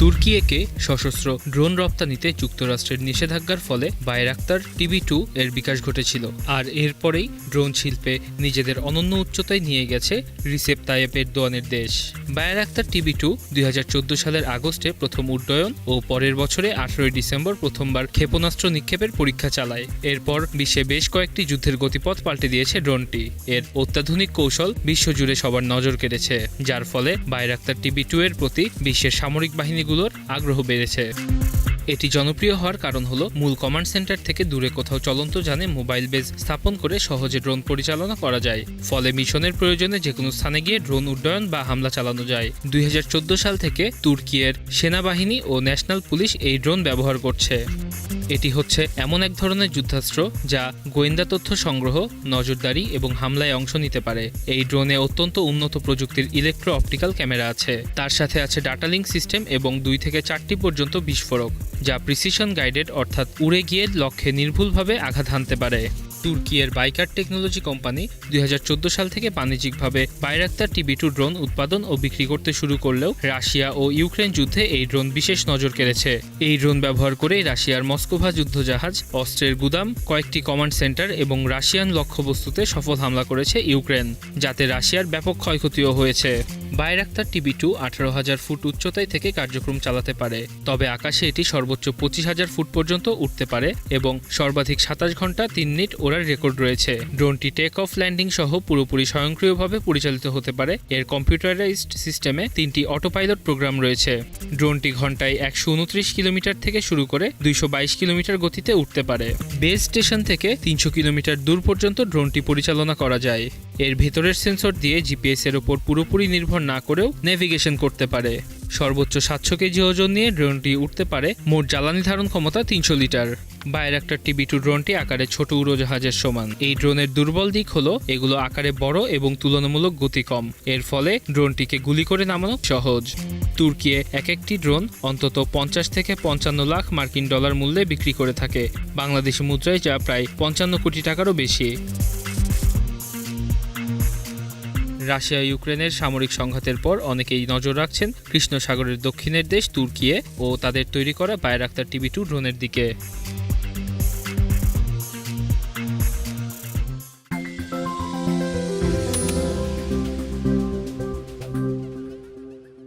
তুর্কিয়েকে সশস্ত্র ড্রোন রপ্তানিতে যুক্তরাষ্ট্রের নিষেধাজ্ঞার ফলে বায়রাক্তার টিভি টু এর বিকাশ ঘটেছিল। আর এরপরেই ড্রোন শিল্পে নিজেদের অনন্য উচ্চতায় নিয়ে গেছে রিসেপ তায়েব এরদোয়ানের দেশ। বায়রাক্তার টিভি টু দুই হাজার চোদ্দ সালের আগস্টে প্রথম উড্ডয়ন ও পরের বছরে আঠারোই ডিসেম্বর প্রথমবার ক্ষেপণাস্ত্র নিক্ষেপের পরীক্ষা চালায়। এরপর বিশ্বে বেশ কয়েকটি যুদ্ধের গতিপথ পাল্টে দিয়েছে ড্রোনটি। এর অত্যাধুনিক কৌশল বিশ্বজুড়ে সবার নজর কেড়েছে, যার ফলে বায়রাক্তার টিভি টু এর প্রতি বিশ্বের সামরিক বাহিনীগুলোর আগ্রহ বেড়েছে। এটি জনপ্রিয় হওয়ার কারণ হলো, মূল কমান্ড সেন্টার থেকে দূরে কোথাও চলন্ত যানে মোবাইল বেস স্থাপন করে সহজে ড্রোন পরিচালনা করা যায়। ফলে মিশনের প্রয়োজনে যে কোনো স্থানে গিয়ে ড্রোন উড্ডয়ন বা হামলা চালানো যায়। দুই হাজার চোদ্দ সাল থেকে তুর্কিয়ের সেনাবাহিনী ও ন্যাশনাল পুলিশ এই ড্রোন ব্যবহার করছে। এটি হচ্ছে এমন এক ধরনের যুদ্ধাস্ত্র যা গোয়েন্দা তথ্য সংগ্রহ, নজরদারি এবং হামলায় অংশ নিতে পারে। এই ড্রোনে অত্যন্ত উন্নত প্রযুক্তির ইলেকট্রো অপটিক্যাল ক্যামেরা আছে। তার সাথে আছে ডাটালিং সিস্টেম এবং দুই থেকে চারটি পর্যন্ত বিস্ফোরক, যা প্রিসিশন গাইডেড অর্থাৎ উড়ে গিয়ে লক্ষ্যে নির্ভুলভাবে আঘাত হানতে পারে। তুর্কিয়ের বাইকার টেকনোলজি কোম্পানি দুই হাজার চোদ্দ সাল থেকে বাণিজ্যিকভাবে বাইরাক্তার টিভি টু ড্রোন উৎপাদন ও বিক্রি করতে শুরু করলেও রাশিয়া ও ইউক্রেন যুদ্ধে এই ড্রোন বিশেষ নজর কেড়েছে। এই ড্রোন ব্যবহার করে রাশিয়ার মস্কোভা যুদ্ধজাহাজ, অস্ত্রের গুদাম, কয়েকটি কমান্ড সেন্টার এবং রাশিয়ান লক্ষ্যবস্তুতে সফল হামলা করেছে ইউক্রেন যাতে রাশিয়ার ব্যাপক ক্ষয়ক্ষতিও হয়েছে। বাইরাক্তার টিভি টু আঠারো হাজার ফুট উচ্চতায় থেকে কার্যক্রম চালাতে পারে। তবে আকাশে এটি সর্বোচ্চ পঁচিশ হাজার ফুট পর্যন্ত উঠতে পারে এবং সর্বাধিক সাতাশ ঘণ্টা তিন মিনিট ওড়ার রেকর্ড রয়েছে। ড্রোনটি টেক অফ ল্যান্ডিং সহ পুরোপুরি স্বয়ংক্রিয়ভাবে পরিচালিত হতে পারে। এর কম্পিউটারাইজড সিস্টেমে তিনটি অটোপাইলট প্রোগ্রাম রয়েছে। ড্রোনটি ঘন্টায় একশো উনত্রিশ কিলোমিটার থেকে শুরু করে দুইশো বাইশ কিলোমিটার গতিতে উঠতে পারে। বেস স্টেশন থেকে তিনশো কিলোমিটার দূর পর্যন্ত ড্রোনটি পরিচালনা করা যায়। এর ভেতরের সেন্সর দিয়ে জিপিএস এর উপর পুরোপুরি নির্ভর না করেও নেভিগেশন করতে পারে। সর্বোচ্চ সাতশো কেজি ওজন নিয়ে ড্রোনটি উঠতে পারে মোট জ্বালানি ধারণ ক্ষমতা তিনশো লিটার। বাইরাক্টার টিভি টু ড্রোনটি আকারে ছোট উড়োজাহাজের সমান। এই ড্রোনের দুর্বল দিক হলো, এগুলো আকারে বড় এবং তুলনামূলক গতি কম। এর ফলে ড্রোনটিকে গুলি করে নামানো সহজ। তুর্কিয়ে এক একটি ড্রোন অন্তত পঞ্চাশ থেকে পঞ্চান্ন লাখ মার্কিন ডলার মূল্যে বিক্রি করে থাকে। বাংলাদেশি মুদ্রায় যা প্রায় পঞ্চান্ন কোটি টাকারও বেশি। রাশিয়া, ইউক্রেনের সামরিক সংঘাতের পর অনেকেই নজর রাখছেন কৃষ্ণ সাগরের দক্ষিণের দেশ তুর্কিয়ে ও তাদের তৈরি করা বায়রাক্তার টিভি টু ড্রোনের দিকে।